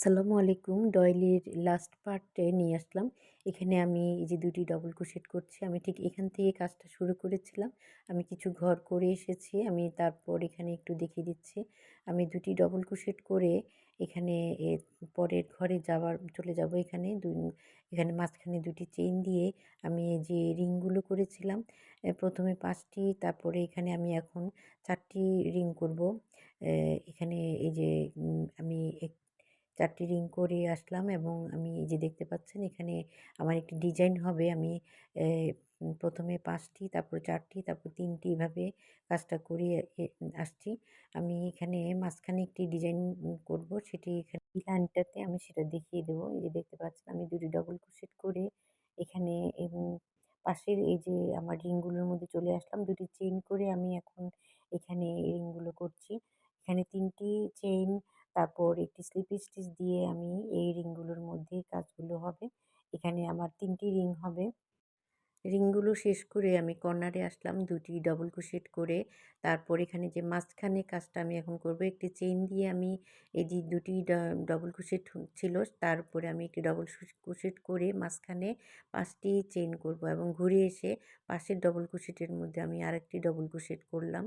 আসসালামু আলাইকুম। ডয়েলির লাস্ট পার্টে নিয়ে আসলাম। এখানে আমি এই যে দুটি ডবল ক্রোশেট করছি, আমি ঠিক এখান থেকে কাজটা শুরু করেছিলাম। আমি কিছু ঘর করে এসেছি, আমি তারপর এখানে একটু দেখিয়ে দিচ্ছি। আমি দুটি ডবল ক্রোশেট করে এখানে পরের ঘরে যাওয়ার চলে যাব এখানে। এখানে মাঝখানে দুটি চেইন দিয়ে আমি এই যে রিংগুলো করেছিলাম। প্রথমে পাঁচটি, তারপরে এখানে আমি এখন চারটি রিং করব। এখানে এই যে আমি চারটি রিং করে আসলাম এবং আমি এই যে দেখতে পাচ্ছেন এখানে আমার একটি ডিজাইন হবে। আমি প্রথমে পাঁচটি, তারপর চারটি, তারপর তিনটি এভাবে কাজটা করে আসছি। আমি এখানে মাঝখানে একটি ডিজাইন করব। সেটি এখানে লাইনটাতে আমি সেটা দেখিয়ে দেবো। এই যে দেখতে পাচ্ছেন আমি দুটি ডবল ক্রোশেট করে এখানে এবং পাশের এই যে আমার রিংগুলোর মধ্যে চলে আসলাম। দুটি চেইন করে আমি এখন এখানে রিংগুলো করছি। এখানে তিনটি চেইন তারপর একটি স্লিপ স্টিচ দিয়ে আমি এই রিংগুলোর মধ্যে কাজগুলো হবে। এখানে আমার তিনটি রিং হবে। রিংগুলো শেষ করে আমি কর্নারে আসলাম, দুটি ডবল ক্রোশেট করে। তারপর এখানে যে মাঝখানে কাজটা আমি এখন করব, একটি চেইন দিয়ে আমি এই যে দুটি ডবল ক্রোশেট ছিল তারপরে আমি একটি ডবল ক্রোশেট করে মাঝখানে পাঁচটি চেইন করব এবং ঘুরে এসে পাশের ডবল ক্রোশেটের মধ্যে আমি আরেকটি ডবল ক্রোশেট করলাম।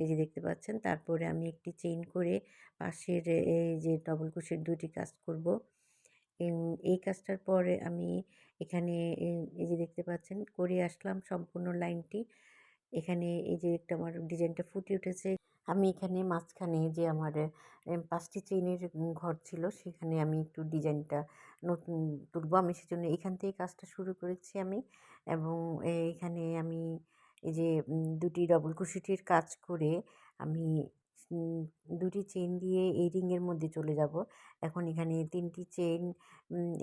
এই যে দেখতে পাচ্ছেন, তারপরে আমি একটি চেইন করে পাশের এই যে ডবল ক্রোশেট দুটি কাজ করব। এই কাজটার পরে আমি এখানে, এই যে দেখতে পাচ্ছেন, করে আসলাম সম্পূর্ণ লাইনটি। এখানে এই যে একটা আমার ডিজাইনটা ফুটে উঠেছে। আমি এখানে মাঝখানে যে আমার পাঁচটি চেইনের ঘর ছিল, সেখানে আমি একটু ডিজাইনটা নতুন তুলবো। আমি সেজন্য এখান থেকে কাজটা শুরু করেছি আমি এবং এখানে আমি এই যে দুটি ডবল কুশিটির কাজ করে আমি দুটি চেন দিয়ে এই রিংয়ের মধ্যে চলে যাব। এখন এখানে তিনটি চেন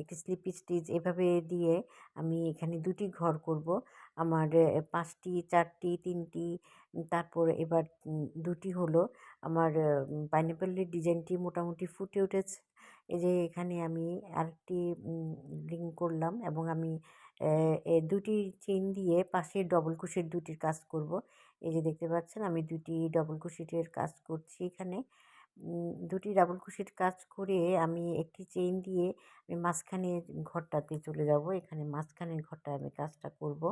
একটি স্লিপ স্টিচ এভাবে দিয়ে আমি এখানে দুটি ঘর করব। আমার পাঁচটি, চারটি, তিনটি তারপর এবার দুটি হলো আমার পাইনাপেলের ডিজাইনটি মোটামুটি ফুটে উঠেছে। এই যে, এখানে আমি আরেকটি রিং করলাম এবং আমি দুটি চেন দিয়ে পাশে ডবল কুশের দুটির কাজ করব। এই যে দেখতে পাচ্ছেন, আমি দুটি ডবল কুশিটের কাজ করছি এখানে। দুটি ডাবল কুশির কাজ করে আমি একটি চেইন দিয়ে আমি মাঝখানে ঘরটাতে চলে যাব। এখানে মাঝখানের ঘরটা আমি কাজটা করব।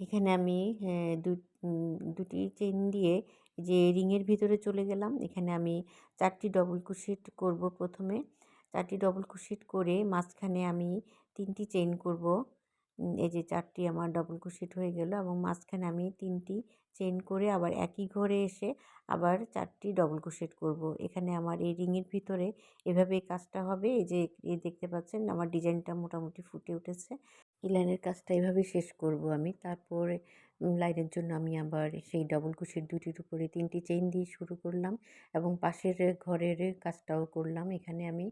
এখানে আমি দুটি চেইন দিয়ে যে রিংয়ের ভিতরে চলে গেলাম, এখানে আমি চারটি ডবল কুশিট করব প্রথমে। চারটি ডবল কুশিট করে মাঝখানে আমি তিনটি চেইন করব। এই যে চারটি আমার ডবল কুশিট হয়ে গেল এবং মাঝখানে আমি তিনটি চেন করে আবার একই ঘরে এসে আবার চারটি ডবল কুশেট করব। এখানে আমার এই রিংয়ের ভিতরে এভাবে কাজটা হবে। এই যে এই দেখতে পাচ্ছেন আমার ডিজাইনটা মোটামুটি ফুটে উঠেছে। এই লাইনের কাজটা এভাবে শেষ করব আমি। তারপরে লাইনের জন্য আমি আবার সেই ডবল কুশের দুটির উপরে তিনটি চেইন দিয়ে শুরু করলাম এবং পাশের ঘরের কাজটাও করলাম। এখানে আমি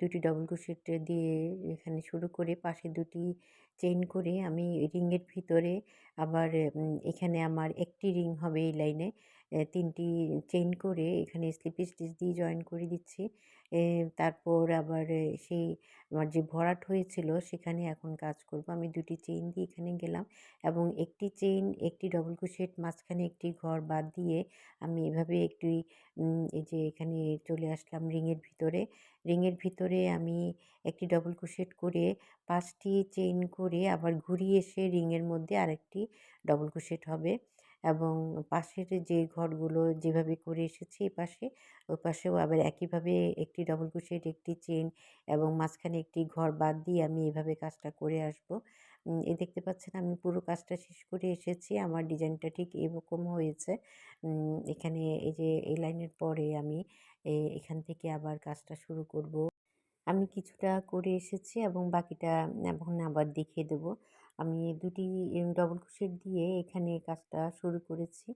দুটি ডবল ক্রোশেট দিয়ে এখানে শুরু করে পাশে দুটি চেইন করে আমি রিংয়ের ভিতরে আবার এখানে আমার একটি রিং হবে এই লাইনে। তিনটি চেইন করে এখানে স্লিপ স্টিচ দিয়ে জয়েন করে দিচ্ছি। তারপর আবার সেই আমার যে ভরাট হয়েছিল সেখানে এখন কাজ করব। আমি দুটি চেইন দিয়ে এখানে গেলাম এবং একটি চেইন, একটি ডবল ক্রোশেট মাঝখানে একটি ঘর বাদ দিয়ে আমি এভাবে একটি এই যে এখানে চলে আসলাম রিংয়ের ভিতরে। রিংয়ের ভিতরে আমি একটি ডবল ক্রোশেট করে পাঁচটি চেইন করে আবার ঘুরিয়ে এসে রিংয়ের মধ্যে আরেকটি ডবল ক্রোশেট হবে। এবং পাশের যে ঘরগুলো যেভাবে করে এসেছি এ পাশে, ওই পাশেও আবার একইভাবে একটি ডবল ক্রোশেট একটি চেন এবং মাঝখানে একটি ঘর বাদ দিয়ে আমি এভাবে কাজটা করে আসব। এ দেখতে পাচ্ছেন আমি পুরো কাজটা শেষ করে এসেছি। আমার ডিজাইনটা ঠিক এরকম হয়েছে। এখানে এই যে এই লাইনের পরে আমি এখান থেকে আবার কাজটা শুরু করব। আমি কিছুটা করে এসেছি এবং বাকিটা এখন আবার দেখিয়ে দেবো। আমি দুটি ডবল ক্রোশেট দিয়ে এখানে কাজটা শুরু করেছি।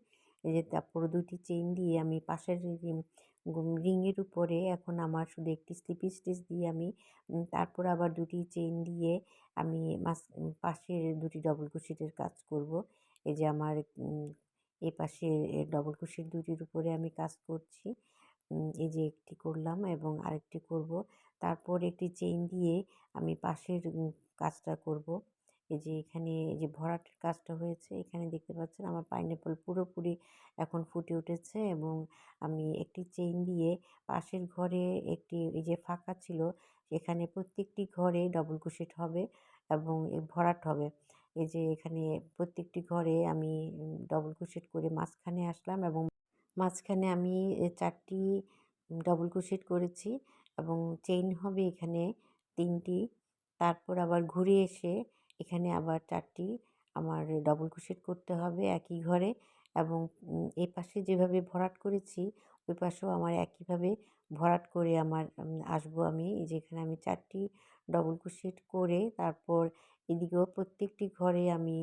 এই যে তারপর দুটি চেইন দিয়ে আমি পাশের রিংয়ের উপরে এখন আমার শুধু একটি স্লিপ স্টিচ দিয়ে আমি তারপর আবার দুটি চেইন দিয়ে আমি পাশের দুটি ডবল ক্রোশেটের কাজ করব। এই যে আমার এ পাশে ডবল ক্রোশেট দুটির উপরে আমি কাজ করছি। এই যে একটি করলাম এবং আরেকটি করব। তারপর একটি চেইন দিয়ে আমি পাশের কাজটা করব। এই যে এখানে যে ভরাটের কাজটা হয়েছে, এখানে দেখতে পাচ্ছেন আমার পাইনঅ্যাপল পুরোপুরি এখন ফুটে উঠেছে এবং আমি একটি চেইন দিয়ে পাশের ঘরে একটি এই যে ফাঁকা ছিল এখানে প্রত্যেকটি ঘরে ডবল ক্রোশেট হবে এবং ভরাট হবে। এই যে এখানে প্রত্যেকটি ঘরে আমি ডবল ক্রোশেট করে মাঝখানে আসলাম এবং মাঝখানে আমি চারটি ডবল ক্রোশেট করেছি এবং চেইন হবে এখানে তিনটি। তারপর আবার ঘুরে এসে এখানে আবার চারটি আমার ডবল ক্রোশেট করতে হবে একই ঘরে এবং এই পাশে যেভাবে ভরাট করেছি, ওই পাশেও আমার একইভাবে ভরাট করে আমার আসব আমি। যেখানে আমি চারটি ডবল ক্রোশেট করে তারপর এদিকেও প্রত্যেকটি ঘরে আমি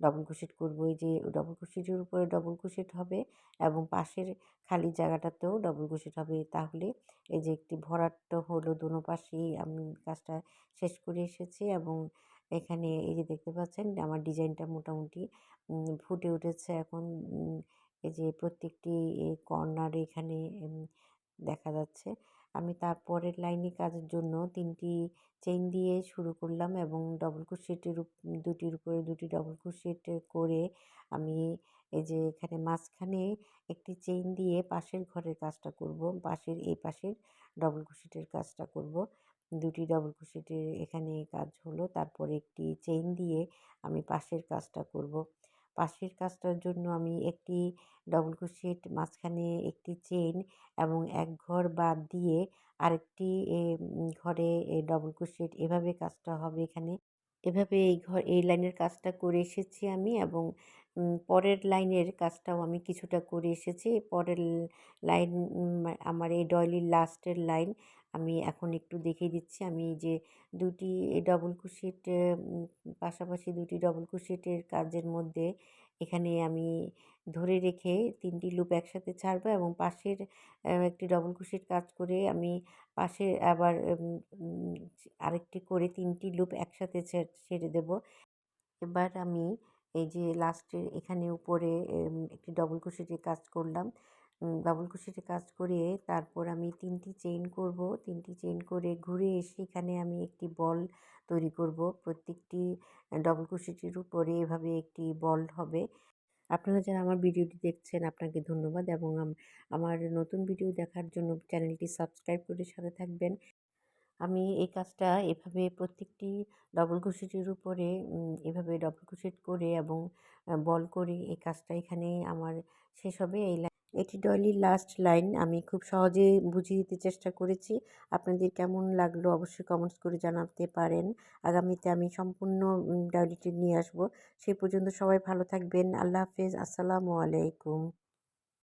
ডবল ক্রোশেট করব। এই যে ডবল ক্রোশেটের উপরে ডবল ক্রোশেট হবে এবং পাশের খালি জায়গাটাতেও ডবল ক্রোশেট হবে। তাহলে এই যে একটি ভরাটটা হলো, দোনো পাশেই আমি কাজটা শেষ করে এসেছি এবং এখানে এই যে দেখতে পাচ্ছেন, আমার ডিজাইনটা মোটামুটি ফুটে উঠেছে এখন এই যে প্রত্যেকটি কর্নার এখানে দেখা যাচ্ছে। আমি তারপরের লাইনে কাজের জন্য তিনটি চেইন দিয়ে শুরু করলাম এবং ডবল ক্রোশেটের দুটির উপরে দুটি ডবল ক্রোশেট করে আমি এই যে এখানে মাঝখানে একটি চেইন দিয়ে পাশের ঘরের কাজটা করব, পাশের, এই পাশের ডবল ক্রোশেটের কাজটা করব। দুটি ডবল ক্রোশেটের এখানে কাজ হলো। তারপর একটি চেইন দিয়ে আমি পাশের কাজটা করব। পাশের কাজটার জন্য আমি একটি ডবল ক্রোশেট মাঝখানে একটি চেইন এবং এক ঘর বাদ দিয়ে আরেকটি ঘরে ডবল ক্রোশেট এভাবে কাজটা হবে এখানে। এভাবে এই ঘর, এই লাইনের কাজটা করে এসেছি আমি এবং পরের লাইনের কাজটাও আমি কিছুটা করে এসেছি। পরের লাইন আমার এই ডয়লির লাস্টের লাইন আমি এখন একটু দেখিয়ে দিচ্ছি। আমি যে দুটি ডবল ক্রোশেট পাশাপাশি দুটি ডবল ক্রোশেটের কাজের মধ্যে এখানে আমি ধরে রেখে তিনটি লুপ একসাথে ছাড়বো এবং পাশের একটি ডবল ক্রোশেট কাজ করে আমি পাশে আবার আরেকটি করে তিনটি লুপ একসাথে ছেড়ে দেব। এবার আমি এই যে লাস্টের এখানে উপরে একটি ডবল ক্রোশেটের কাজ করলাম। ডবল ক্রোশেটে কাজ করে তারপর আমি তিনটি চেইন করব। তিনটি চেইন করে ঘুরে এসে এখানে আমি একটি বল তৈরি করব। প্রত্যেকটি ডবল ক্রোশেটের উপরে এভাবে একটি বল হবে। আপনারা যারা আমার ভিডিওটি দেখছেন, আপনাকে ধন্যবাদ এবং আমার নতুন ভিডিও দেখার জন্য চ্যানেলটি সাবস্ক্রাইব করে সাথে থাকবেন। আমি এই কাজটা এভাবে প্রত্যেকটি ডবল ক্রোশেটের উপরে এভাবে ডবল ক্রোশেট করে এবং বল করে এই কাজটা এখানে আমার শেষ হবে। এই এটি ডয়লির লাস্ট লাইন। আমি খুব সহজে বুঝিয়ে দিতে চেষ্টা করেছি। আপনাদের কেমন লাগল অবশ্যই কমেন্টস করে জানাতে পারেন। আগামীতে আমি সম্পূর্ণ ডলিটি নিয়ে আসব। সেই পর্যন্ত সবাই ভালো থাকবেন। আল্লাহ হাফেজ। আসসালামু আলাইকুম।